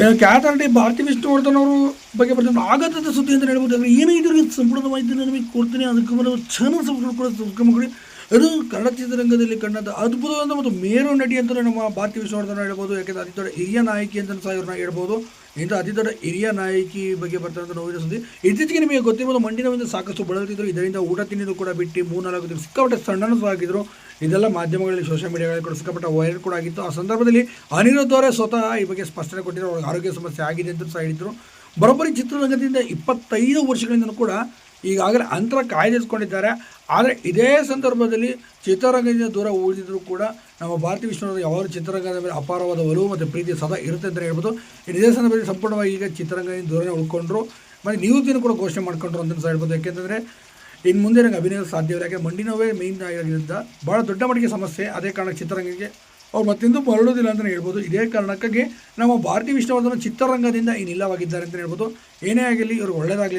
ಭಾರತೀಯ ಭಾರತಿ ವಿಷ್ಣುವರ್ಧನ್ ಅವರು ಬಗ್ಗೆ ಬರ್ತಾರೆ ಆಗತದ ಸುದ್ದಿ ಅಂತ ಹೇಳ್ಬೋದು. ಅಂದರೆ ಏನು ಇದ್ರ ಸಂಪೂರ್ಣ ಮಾಹಿತಿ ನಿಮಗೆ ಕೊಡ್ತೀನಿ. ಅದಕ್ಕೆ ಮೊದಲು ಚಾನಲ್ ಸಬ್ಸ್ಕ್ರೈಬ್ ಕೂಡ. ಮಾಡಿ ಅದು ಕನ್ನಡ ಚಿತ್ರರಂಗದಲ್ಲಿ ಕಂಡಂಥ ಅದ್ಭುತವಾದ ಮತ್ತು ಮೇರು ನಟಿ ಅಂತ ನಮ್ಮ ಭಾರತಿ ವಿಷ್ಣುವರ್ಧನ್ ಹೇಳ್ಬೋದು. ಯಾಕೆಂದರೆ ಅತಿ ದೊಡ್ಡ ಹಿರಿಯ ನಾಯಕಿ ಅಂತ ಸಹ ಇವ್ರನ್ನ ಹೇಳ್ಬೋದು. ಇಂಥ ಅತಿ ದೊಡ್ಡ ಹಿರಿಯ ನಾಯಕಿ ಬಗ್ಗೆ ಬರ್ತಾರೆ ನೋವಿನ ಸುದ್ದಿ. ಇತ್ತೀಚೆಗೆ ನಿಮಗೆ ಗೊತ್ತಿರ್ಬೋದು ಮಂಡಿನವಿಂದ ಸಾಕಷ್ಟು ಬಳಲ್ತಿದ್ರು ಇದರಿಂದ ಊಟ ತಿನ್ನಿದ್ದು ಕೂಡ ಬಿಟ್ಟು ಮೂರ್ನಾಲ್ಕು ದಿನ ಸಿಕ್ಕಾಪಟ್ಟೆ ಸಣ್ಣನೂ ಸಹ ಆಗಿದ್ರು. ಇದೆಲ್ಲ ಮಾಧ್ಯಮಗಳಲ್ಲಿ ಸೋಷಿಯಲ್ ಮೀಡಿಯಾಗಳಲ್ಲಿ ಕೂಡ ಸಿಕ್ಕಾಪಟ್ಟ ವೈರಲ್ ಕೂಡ ಆಗಿತ್ತು. ಆ ಸಂದರ್ಭದಲ್ಲಿ ಅನಿರುದ್ಧ ಅವರೇ ಸ್ವತಃ ಈ ಬಗ್ಗೆ ಸ್ಪಷ್ಟನೆ ಕೊಟ್ಟಿದ್ರು. ಅವ್ರಿಗೆ ಆರೋಗ್ಯ ಸಮಸ್ಯೆ ಆಗಿದೆ ಅಂತ ಸಹ ಹೇಳಿದ್ರು. ಬರೋಬ್ಬರಿ ಚಿತ್ರರಂಗದಿಂದ ಇಪ್ಪತ್ತೈದು ವರ್ಷಗಳಿಂದ ಕೂಡ ಈಗಾಗಲೇ ಅಂತರ ಕಾಯ್ದಿರಿಸ್ಕೊಂಡಿದ್ದಾರೆ ಆದರೆ ಇದೇ ಸಂದರ್ಭದಲ್ಲಿ ಚಿತ್ರರಂಗದಿಂದ ದೂರ ಉಳಿದಿದ್ರು ಕೂಡ ನಮ್ಮ ಭಾರತೀಯ ವಿಶ್ವದ ಯಾವ ಚಿತ್ರರಂಗದ ಮೇಲೆ ಅಪಾರವಾದ ಒಲವು ಮತ್ತು ಪ್ರೀತಿ ಸದಾ ಇರುತ್ತೆ ಅಂತ ಹೇಳ್ಬೋದು. ಇದೇ ಸಂದರ್ಭದಲ್ಲಿ ಸಂಪೂರ್ಣವಾಗಿ ಈಗ ಚಿತ್ರರಂಗದಿಂದ ದೂರನೇ ಉಳ್ಕೊಂಡ್ರು. ಮತ್ತು ನಿವೃತ್ತಿಯನ್ನು ಕೂಡ ಘೋಷಣೆ ಮಾಡ್ಕೊಂಡ್ರು ಅಂತ ಸಹ ಹೇಳ್ಬೋದು. ಯಾಕೆಂತಂದರೆ ಇನ್ನು ಮುಂದೆ ನನಗೆ ಅಭಿನಯ ಸಾಧ್ಯವಿಲ್ಲ ಯಾಕೆ ಮಂಡಿ ನೋವೇ ಮೇಯ್ನ್ ಆಗಿರೋದ್ರಿಂದ ಭಾಳ ದೊಡ್ಡ ಮಟ್ಟಿಗೆ ಸಮಸ್ಯೆ. ಅದೇ ಕಾರಣಕ್ಕೆ ಚಿತ್ರರಂಗಕ್ಕೆ ಅವ್ರು ಮತ್ತೆಂದೂ ಮರಳೋದಿಲ್ಲ ಅಂತಲೇ ಹೇಳ್ಬೋದು. ಇದೇ ಕಾರಣಕ್ಕಾಗಿ ನಮ್ಮ ಭಾರತೀಯ ವಿಷ್ಣುವರ್ಧನ ಚಿತ್ರರಂಗದಿಂದ ಇನ್ನಿಲ್ಲವಾಗಿದ್ದಾರೆ ಅಂತ ಹೇಳ್ಬೋದು. ಏನೇ ಆಗಲಿ ಇವರು ಒಳ್ಳೆಯದಾಗಲಿ